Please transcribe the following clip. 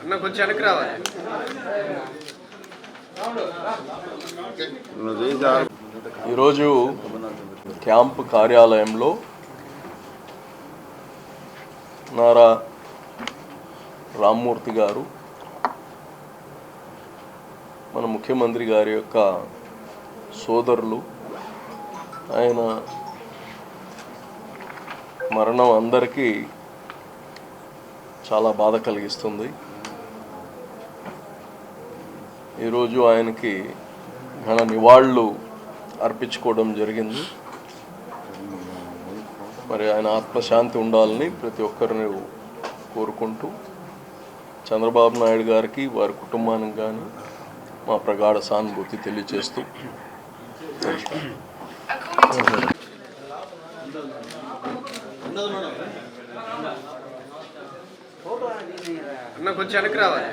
అన్న కొంచెం వెనక్కి రావాలి. ఈరోజు క్యాంపు కార్యాలయంలో నారా రామ్మూర్తి గారు మన ముఖ్యమంత్రి గారి యొక్క సోదరులు ఆయన మరణం అందరికీ చాలా బాధ కలిగిస్తుంది. ఈరోజు ఆయనకి ఘన నివాళులు అర్పించుకోవడం జరిగింది. మరి ఆయన ఆత్మశాంతి ఉండాలని ప్రతి ఒక్కరిని కోరుకుంటూ చంద్రబాబు నాయుడు గారికి వారి కుటుంబానికి కానీ మా ప్రగాఢ సానుభూతి తెలియజేస్తూ అన్న కొంచెం వెనక్కి రావాలి.